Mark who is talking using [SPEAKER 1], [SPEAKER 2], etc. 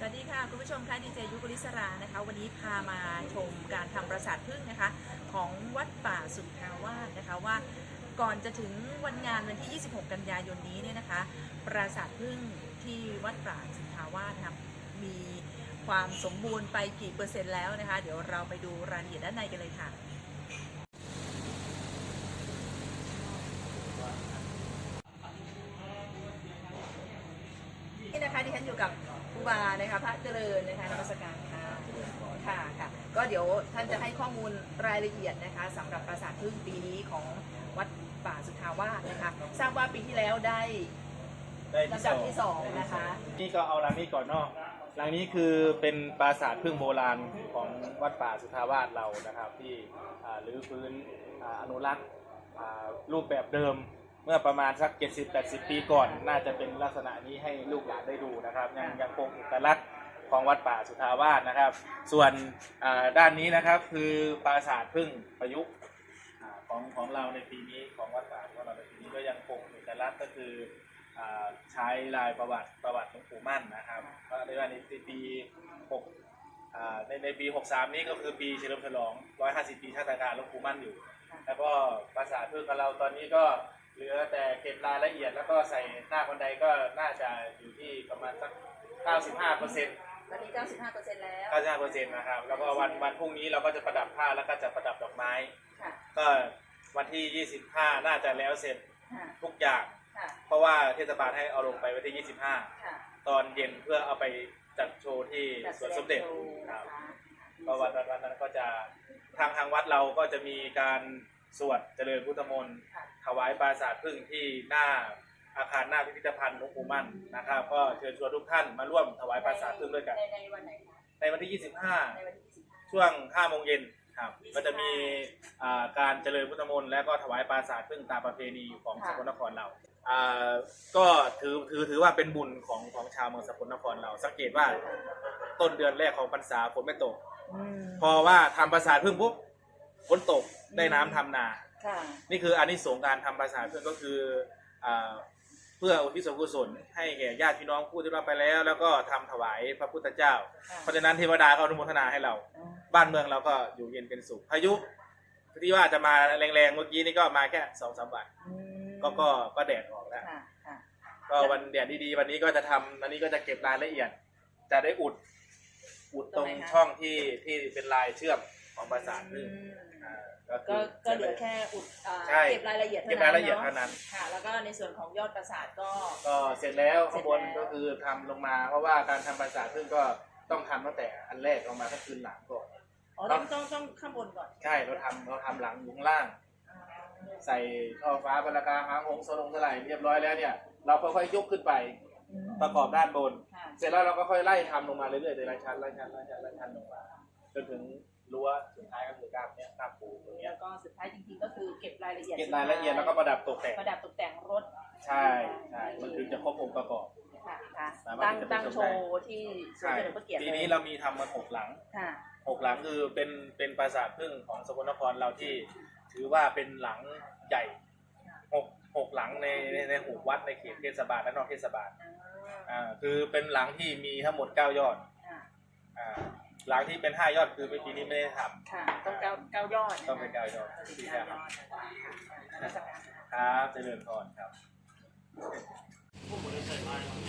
[SPEAKER 1] สวัสดีค่ะ คุณผู้ชมค่ะดีเจยุกลิศรานะคะ วันนี้พามาชมการทำปราสาทพึ่งนะคะ ของวัดป่าสุทธาวาสนะคะว่าก่อนจะถึงวันงานวันที่ 26 กันยายนนี้เนี่ยนะคะ ปราสาทพึ่งที่วัดป่าสุทธาวาสนะคะมีความสมบูรณ์ไปกี่เปอร์เซ็นต์แล้วนะคะ เดี๋ยวเราไปดูรายละเอียดด้านในกันเลยค่ะนี่นะคะที่ฉันอยู่กับ บานะคะพระเจริญนะคะนมัสการค่ะค่ะค่ะก็เดี๋ยวท่านจะให้ข้อมูลรายละเอียดนะคะสำหรับปราสาทพึ่งปีนี้ของวัดป่าสุทธาวาสนะคะทราบว่าปีที่แล้วได้
[SPEAKER 2] ได้
[SPEAKER 1] ลำดับที่สองนะคะ
[SPEAKER 2] นี่ก็เอาหลังนี้ก่อนเนาะหลังนี้คือเป็นปราสาทพึ่งโบราณของวัดป่าสุทธาวาสเรานะครับ ที่รื้อฟื้นอาอนุรักษ์อ่ารูปแบบเดิม มื่อประมาณสัก 70-80 ปีก่อน น่าจะเป็นลักษณะนี้ให้ลูกหลานได้ดูนะครับ ยังยังคงเอกลักษณ์ของวัดป่าสุทาวาสนะครับ ส่วนด้านนี้นะครับคือปราสาทพึ่งประยุกต์ของของเราในปีนี้ของวัดป่าของเราในปีนี้ก็ยังคงเอกลักษณ์ก็คืออใช้ลายประวัติประวัติหลวงปู่มั่นนะครับก็เรียกว่าในปี6ในในปี 63 นี้ก็คือปีเฉลิมฉลอง 150 ปีชาติการหลวงปู่มั่นอยู่ แล้วก็ภาษาทพืชของเราตอนนี้ก็ เหลือแต่เก็บรายละเอียดแล้วก็ใส่หน้าบันไดก็น่าจะอยู่ที่ประมาณสัก 95เปอร์เซ็นต์
[SPEAKER 1] ตอนนี้ 95เปอร์เซ็นต์แล้ว
[SPEAKER 2] 95เปอร์เซ็นต์นะครับ แล้วก็วันวันพรุ่งนี้เราก็จะประดับผ้าแล้วก็จะประดับดอกไม้
[SPEAKER 1] ค่ะ
[SPEAKER 2] ก็วันที่ 25 น่าจะแล้วเสร็จ
[SPEAKER 1] ค่ะ
[SPEAKER 2] ทุกอย่าง
[SPEAKER 1] ค่ะ
[SPEAKER 2] เพราะว่าเทศบาลให้เอาลงไปวันที่25
[SPEAKER 1] ค่ะ
[SPEAKER 2] ตอนเย็นเพื่อเอาไปจัดโชว์ที่
[SPEAKER 1] จัด
[SPEAKER 2] สวนสมเด็จ
[SPEAKER 1] แสดงโชว์
[SPEAKER 2] ค
[SPEAKER 1] นะ
[SPEAKER 2] รับ
[SPEAKER 1] คะ
[SPEAKER 2] ก็วันวันวันนั้นก็จะทางทางวัดเราก็จะมีการ สวดเจริญพุทธมนต์
[SPEAKER 1] ค่ะ
[SPEAKER 2] ถวายปราสาทพึ่งที่หน้าอาคารหน้าพิพิธภัณฑ์หลวงปู่มั่นนะครับ ก็เชิญชวนทุกท่านมาร่วมถวายปราสาทพึ่งด้วยกัน
[SPEAKER 1] ในในวันไหนคะ
[SPEAKER 2] ในวันที่
[SPEAKER 1] ใน
[SPEAKER 2] 25
[SPEAKER 1] วันที่ 25
[SPEAKER 2] ช่วง5โมงเย็นครับก็จะมีอ่าการเจริญพุทธมนต์และก็ถวายปราสาทพึ่งตามประเพณีของสกลนครเราอ่าก็ถือถือถือว่าเป็นบุญของของชาวเมืองสกลนครเรา สังเกตว่าต้นเดือนแรกของพรรษาฝนไม่ตก
[SPEAKER 1] อืม
[SPEAKER 2] พอว่าทำปราสาทพึ่งปุ๊บ ฝนตกได้น้ำทำนา
[SPEAKER 1] ค่ะ
[SPEAKER 2] นี่คืออานิสงส์การทำปราสาทพึ่งก็คืออ่าเพื่ออุทิศส่วนกุศลให้แก่ญาติพี่น้องผู้ที่รับไปแล้ว แล้วก็ทำถวายพระพุทธเจ้า
[SPEAKER 1] ค่ะ
[SPEAKER 2] เพราะฉะนั้นเทวดาก็อนุโมทนาให้เรา
[SPEAKER 1] อืม
[SPEAKER 2] บ้านเมืองเราก็อยู่เย็นเป็นสุขพายุที่ว่าจะมาแรงๆเมื่อกี้นี่ก็มาแค่สองสามวัน
[SPEAKER 1] อืม
[SPEAKER 2] ก็ก็ก็แดดออกแล้ว
[SPEAKER 1] ค่ะค่ะ
[SPEAKER 2] ก็วันแดดดีๆวันนี้ก็จะทำวันนี้ก็จะเก็บรายละเอียด จะได้อุด อุดตรงช่องที่ที่เป็นลายเชื่อม ของปราสาทพึ่ง
[SPEAKER 1] อืม
[SPEAKER 2] อ่าก็คื
[SPEAKER 1] ก็
[SPEAKER 2] อ
[SPEAKER 1] ก็เหลือแค่อุดอ่า
[SPEAKER 2] ใช่
[SPEAKER 1] เก็บรายละเอียด
[SPEAKER 2] เก็บรายละเอียดเท่านั้น
[SPEAKER 1] ค่ะ แล้วก็ในส่วนของยอดปราสาทก็
[SPEAKER 2] ก็เสร็จแล้ว
[SPEAKER 1] เสร็
[SPEAKER 2] ข้าง
[SPEAKER 1] จ
[SPEAKER 2] บน
[SPEAKER 1] แล้ว
[SPEAKER 2] ก็คือทำลงมา เพราะว่าการทำปราสาทพึ่งก็ต้องทำตั้งแต่อันแรกลงมาทั้งคืนหลังก่อน
[SPEAKER 1] อ๋อต้องต้องต้องข้างบนก่อน
[SPEAKER 2] ใช่เราทำเราทำหลังอยู่ข้างล่างใส่ท่อฟ้าบรรกาหางหงสลงสลายเรียบร้อยแล้วเนี่ย เราค่อยๆยกขึ้นไป
[SPEAKER 1] อืม
[SPEAKER 2] ประกอบด้านบน
[SPEAKER 1] ค่ะ
[SPEAKER 2] เสร็จแล้วเราก็ค่อยไล่ทำลงมาเรื่อยๆในรายชั้นรายชั้นรายชั้นรายชั้นลงมาจนถึงรั้ว ล้ามเนี้ยกล้ามปูตรงเนี้ย
[SPEAKER 1] แล้วก็สุดท้ายจริงๆก็คือเก็บรายละเอียด
[SPEAKER 2] เก็บรายละเอียดแล้วก็ประดับตกแต่ง
[SPEAKER 1] ประดับตกแต่งรถ
[SPEAKER 2] ใช่ใช่มันถึงจะครบองค์ประกอบ
[SPEAKER 1] ค่ะค่ะ
[SPEAKER 2] สามารถ
[SPEAKER 1] ตั้ง
[SPEAKER 2] ที่จะไป
[SPEAKER 1] ตั้ง
[SPEAKER 2] ชม
[SPEAKER 1] โช
[SPEAKER 2] ได้
[SPEAKER 1] ว์ที่ศูน
[SPEAKER 2] ใช่
[SPEAKER 1] ย์เฉลิมพระเกียรติ
[SPEAKER 2] ปี
[SPEAKER 1] เลย
[SPEAKER 2] นี้เรามีทำมาหกหลัง
[SPEAKER 1] ค่ะ
[SPEAKER 2] หกหลังคือเป็นเป็นปราสาทพึ่งของสกลนครเราที่ถือว่าเป็นหลังใหญ่หกหกหลังในในในหูวัดในเขตเทศบาลและนอกเทศบาลอ่าคือเป็นหลังที่มีทั้งหมด9ยอด
[SPEAKER 1] ค่ะ
[SPEAKER 2] อ่า หลังที่เป็น5ยอดคือปีนี้ไม่ได้ท
[SPEAKER 1] ค่ะ ต้องเก้าเก้ายอดำ
[SPEAKER 2] ต้องเป็น9ยอดที่
[SPEAKER 1] เก้า
[SPEAKER 2] ได้
[SPEAKER 1] ย
[SPEAKER 2] ค
[SPEAKER 1] อ
[SPEAKER 2] รับ
[SPEAKER 1] ดนะคะค่ะนมัสการ
[SPEAKER 2] ครับเจริญพรครับ
[SPEAKER 1] ค